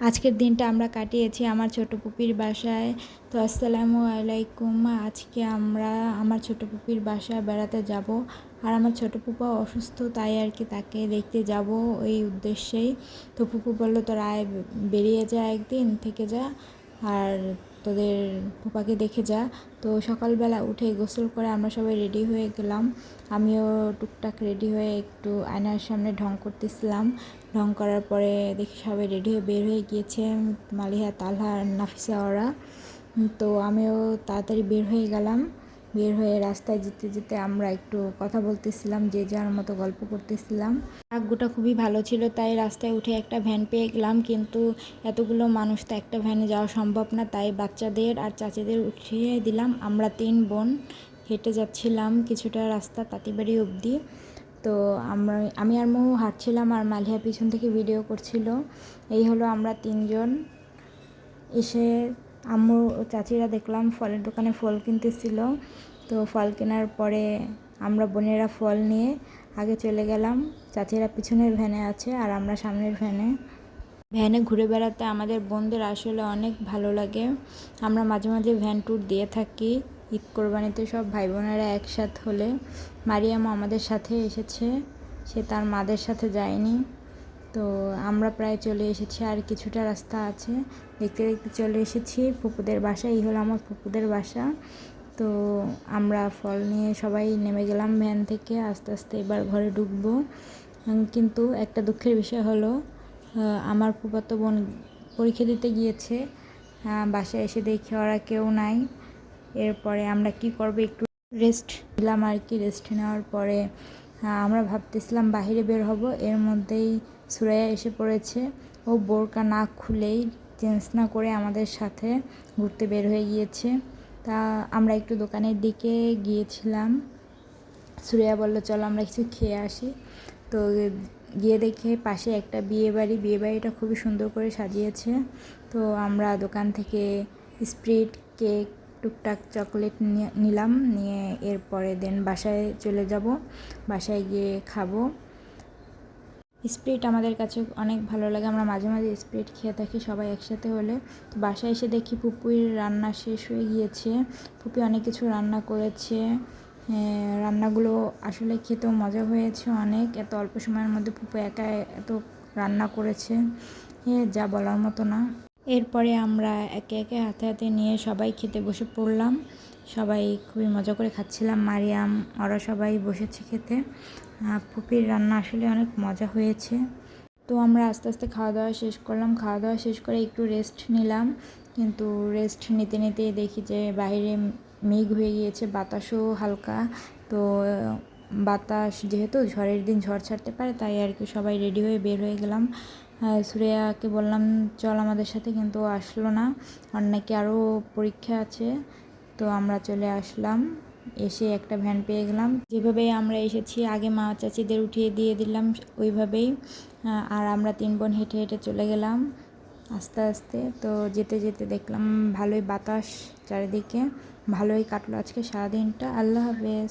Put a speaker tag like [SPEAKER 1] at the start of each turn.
[SPEAKER 1] আজকের দিনটা আমরা কাটিয়েছি আমার ছোট পুপির বাসায়। তো আসসালামু আলাইকুম, আজকে আমরা আমার ছোট পুপির বাসায় বেড়াতে যাব। আর আমার ছোট পুপা অসুস্থ, তাই আর কি তাকে দেখতে যাব ওই উদ্দেশ্যেই। তো পুপু বলল, তোর আয় বেরিয়ে যা একদিন থেকে যা। আর তোদের পোপাকে দেখে যা। তো সকালবেলা উঠে গোসল করে আমরা সবাই রেডি হয়ে গেলাম। আমিও টুকটাক রেডি হয়ে একটু আয়নার সামনে ঢং করতেছিলাম। ঢং করার পরে দেখি সবাই রেডি হয়ে বের হয়ে গিয়েছে মালিহা, তালহা নাফিসা ওরা। তো আমিও তাড়াতাড়ি বের হয়ে গেলাম। বের হয়ে রাস্তায় যেতে যেতে আমরা একটু কথা বলতেছিলাম, যে যার মতো গল্প করতেছিলাম। ভাগ্যটা খুবই ভালো ছিল, তাই রাস্তায় উঠে একটা ভ্যান পেয়ে গেলাম। কিন্তু এতগুলো মানুষ তো একটা ভ্যানে যাওয়া সম্ভব না, তাই বাচ্চাদের আর চাচিদের উঠিয়ে দিলাম। আমরা তিন বোন হেঁটে যাচ্ছিলাম কিছুটা রাস্তা তাঁতিবাড়ি অবধি। তো আমরা, আমি আর মৌ হাঁটছিলাম আর মালিহা পিছন থেকে ভিডিও করছিল। এই হলো আমরা তিনজন এসে আম্মু চাচিরা দেখলাম ফলের দোকানে ফল কিনতেছিল। তো ফল কেনার পরে আমরা বোনেরা ফল নিয়ে আগে চলে গেলাম। চাচিরা পিছনের ভ্যানে আছে আর আমরা সামনের ভ্যানে। ভ্যানে ঘুরে বেড়াতে আমাদের বোনদের আসলে অনেক ভালো লাগে। আমরা মাঝে মাঝে ভ্যান ট্যুর দিয়ে থাকি। ঈদ কোরবানিতে সব ভাই বোনেরা একসাথ হলে মারিয়ামও আমাদের সাথে এসেছে। সে তার মাদের সাথে যায়নি। তো আমরা প্রায় চলে এসেছি আর কিছুটা রাস্তা আছে। দেখতে দেখতে চলে এসেছি পুকুদের বাসা এই হলো আমার পুকুদের বাসা। তো আমরা ফল নিয়ে সবাই নেমে গেলাম ভ্যান থেকে, আস্তে আস্তে এবার ঘরে ঢুকবো। কিন্তু একটা দুঃখের বিষয় হলো আমার ফুপাতো বোন পরীক্ষা দিতে গিয়েছে বাসায় এসে দেখি ওরা কেউ নাই। এরপরে আমরা কি করব একটু রেস্ট নিলাম আর কি রেস্ট নেওয়ার পরে আমরা ভাবতেছিলাম বাহিরে বের হব। এর মধ্যেই সুরাইয়া এসে পড়েছে। ও বোরকা না খুলেই চেঞ্জ না করে আমাদের সাথে ঘুরতে বের হয়ে গিয়েছে। তা আমরা একটু দোকানের দিকে গিয়েছিলাম। সুরিয়া বলল, চলো আমরা কিছু খেয়ে আসি। তো গিয়ে দেখে পাশে একটা বিয়ে বাড়ি। বিয়ে বাড়িটা খুবই সুন্দর করে সাজিয়েছে। তো আমরা দোকান থেকে স্প্রিট, কেক টুকটাক চকলেট নিলাম, নিয়ে এরপরে দেন বাসায় চলে যাব। বাসায় গিয়ে খাব। স্প্রিট আমাদের কাছে অনেক ভালো লাগে। আমরা মাঝে মাঝে স্প্রিট খেয়ে থাকি সবাই একসাথে হলে। তো বাসায় এসে দেখি পুপুর রান্না শেষ হয়ে গিয়েছে। পুপি অনেক কিছু রান্না করেছে। রান্নাগুলো আসলে খেতেও মজা হয়েছে অনেক। এত অল্প সময়ের মধ্যে পুপু একা এত রান্না করেছে। যা বলার মতো না। এরপরে আমরা একে একে হাতে হাতে নিয়ে সবাই খেতে বসে পড়লাম। সবাই খুবই মজা করে খাচ্ছিলাম। মারিয়াম, ওরা সবাই বসেছে খেতে। পুপির রান্না আসলে অনেক মজা হয়েছে। তো আমরা আস্তে আস্তে খাওয়া দাওয়া শেষ করলাম। খাওয়া দাওয়া শেষ করে একটু রেস্ট নিলাম। কিন্তু রেস্ট নিতে নিতে দেখি যে বাইরে মেঘ হয়ে গিয়েছে, বাতাসও হালকা। তো বাতাস, যেহেতু ঝড়ের দিন ঝড় ছাড়তে পারে, তাই আর কি সবাই রেডি হয়ে বের হয়ে গেলাম। সুরেয়াকে বললাম, চল আমাদের সাথে। কিন্তু আসলো না। আর নাকি আরও পরীক্ষা আছে, তো আমরা চলে আসলাম। এসে একটা ভ্যান পেয়ে গেলাম। যেভাবে আমরা এসেছি, আগে মা চাচিদের উঠিয়ে দিয়ে দিলাম ওইভাবেই। আর আমরা তিন বোন হেঁটে হেঁটে চলে গেলাম আস্তে আস্তে। তো যেতে যেতে দেখলাম, ভালোই বাতাস চারিদিকে। ভালোই কাটলো আজকে সারাদিনটা। আল্লাহ হাফেজ।